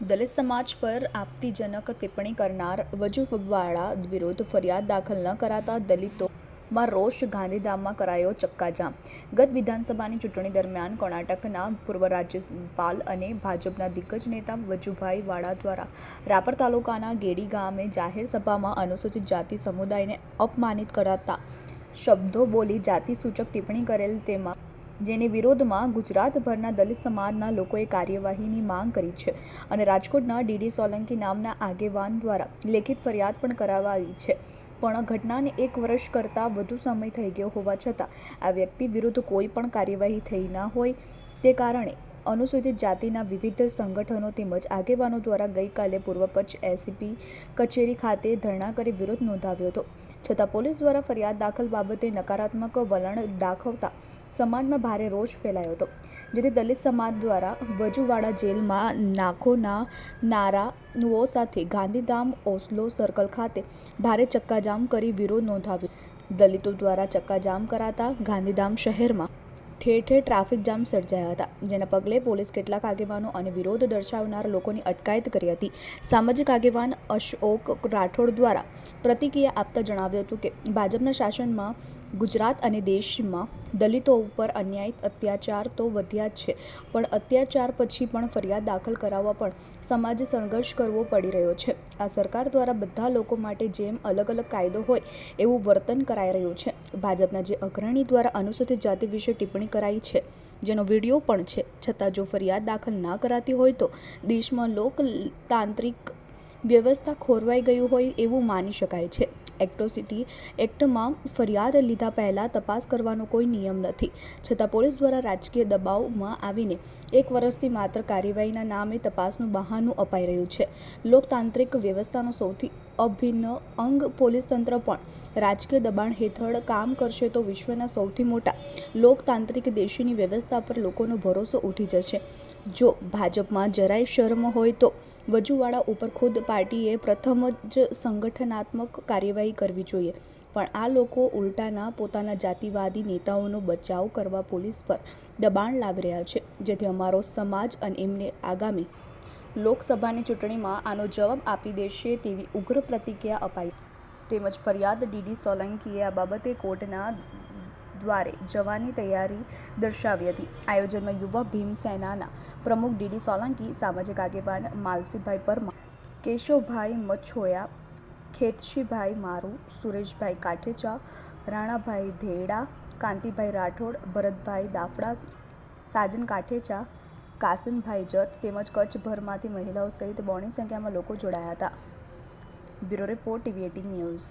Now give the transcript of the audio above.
દલિત સમાજ પર આપત્તિજનક ટિપ્પણી કરનાર વજુફવાળા વિરુદ્ધ ફરિયાદ દાખલ ન કરાતા દલિતોમાં રોષ ગાંધીધામમાં કરાયો ચક્કાજામ. ગત વિધાનસભાની ચૂંટણી દરમિયાન કર્ણાટકના પૂર્વ રાજ્યપાલ અને ભાજપના દિગ્ગજ નેતા વજુભાઈ વાળા દ્વારા રાપર તાલુકાના ગેડી ગામે જાહેર સભામાં અનુસૂચિત જાતિ સમુદાયને અપમાનિત કરાતા શબ્દો બોલી જાતિસૂચક ટિપ્પણી કરેલ તેમાં જેની વિરોધમાં ગુજરાતભરના દલિત સમાજના લોકોએ કાર્યવાહીની માંગ કરી છે અને રાજકોટના ડીડી સોલંકી નામના આગેવાન દ્વારા લેખિત ફરિયાદ પણ કરાવવા આવી છે. પણ ઘટનાને એક વર્ષ કરતાં વધુ સમય થઈ ગયો હોવા છતાં આ વ્યક્તિ વિરુદ્ધ કોઈ પણ કાર્યવાહી થઈ ના હોય તે કારણે અનુસૂચિત જાતિના વિવિધ સંગઠનો તેમજ આગેવાનો દ્વારા ગઈકાલે પૂર્વ કચ્છ એસીપી કચેરી ખાતે ધરણા કરી વિરોધ નોંધાવ્યો હતો. છતાં પોલીસ દ્વારા ફરિયાદ દાખલ બાબતે નકારાત્મક વલણ દાખવતા સમાજમાં ભારે રોષ ફેલાયો હતો, જેથી દલિત સમાજ દ્વારા વજુવાડા જેલમાં નાખોના નારાઓ સાથે ગાંધીધામ ઓસ્લો સર્કલ ખાતે ભારે ચક્કાજામ કરી વિરોધ નોંધાવ્યો. દલિતો દ્વારા ચક્કાજામ કરાતા ગાંધીધામ શહેરમાં ઠેર ઠેર ટ્રાફિક જામ સર્જાયા હતા, જેના પગલે પોલીસ કેટલાક આગેવાનો અને વિરોધ દર્શાવનાર લોકોની અટકાયત કરી હતી. સામાજિક આગેવાન અશોક રાઠોડ દ્વારા પ્રતિક્રિયા આપતા જણાવ્યું હતું કે, ભાજપના શાસનમાં ગુજરાત અને દેશમાં દલિતો ઉપર અન્યાય, અત્યાચાર તો વધ્યા જ છે, પણ અત્યાચાર પછી પણ ફરિયાદ દાખલ કરાવવા પણ સમાજે સંઘર્ષ કરવો પડી રહ્યો છે. આ સરકાર દ્વારા બધા લોકો માટે જેમ અલગ અલગ કાયદો હોય, એવું વર્તન કરાઈ રહ્યું છે. ભાજપના જે અગ્રણી દ્વારા અનુસૂચિત જાતિ વિશે ટિપ્પણી કરાઈ છે, જેનો વીડિયો પણ છે. છતાં જો ફરિયાદ દાખલ ના કરાતી હોય તો દેશમાં લોકતાંત્રિક વ્યવસ્થા ખોરવાઈ ગયું હોય એવું માની શકાય છે. એક્ટ્રોસિટી એક્ટમાં ફરિયાદ લીધા પહેલાં તપાસ કરવાનો કોઈ નિયમ નથી. છતાં પોલીસ દ્વારા રાજકીય દબાવમાં આવીને એક વર્ષથી માત્ર કાર્યવાહીના નામે તપાસનું બહાનું અપાઈ રહ્યું છે. લોકતાંત્રિક વ્યવસ્થાનો સૌથી અભિન્ન અંગ પોલીસ તંત્ર પણ રાજકીય દબાણ હેઠળ કામ કરશે તો વિશ્વના સૌથી મોટા લોકતાંત્રિક દેશની વ્યવસ્થા પર લોકોનો ભરોસો ઉઠી જશે. જો ભાજપમાં જરાય શરમ હોય તો વજુવાળા ઉપર ખુદ પાર્ટીએ પ્રથમ જ સંગઠનાત્મક કાર્યવાહી કરવી જોઈએ. પણ આ લોકો ઉલટાના પોતાના જાતિવાદી નેતાઓનો બચાવ કરવા પોલીસ પર દબાણ લાવી રહ્યા છે. જેથી અમારો સમાજ અને એમને આગામી લોકસભાની ચૂંટણીમાં આનો જવાબ આપી દેશે તેવી ઉગ્ર પ્રતિક્રિયા અપાઈ. તેમજ ફરિયાદ ડીડી સોલંકીએ આ બાબતે કોર્ટના દ્વારે જવાની તૈયારી દર્શાવી હતી. આયોજનમાં યુવા ભીમસેનાના પ્રમુખ ડીડી સોલંકી, સામાજિક આગેવાન માલસીભાઈ પરમા કેશવભાઈ મછોયા ખેતશીભાઈ મારુ, સુરેશભાઈ કાઠેચા, રાણાભાઈ ધેડા, કાંતિભાઈ રાઠોડ, ભરતભાઈ દાફડા, સાજન કાઠેચા કાસિમભાઈ જત તેમજ કચ્છભરમાંથી મહિલાઓ સહિત બોણી સંખ્યામાં લોકો જોડાયા હતા. Bureau report TV eighteen news.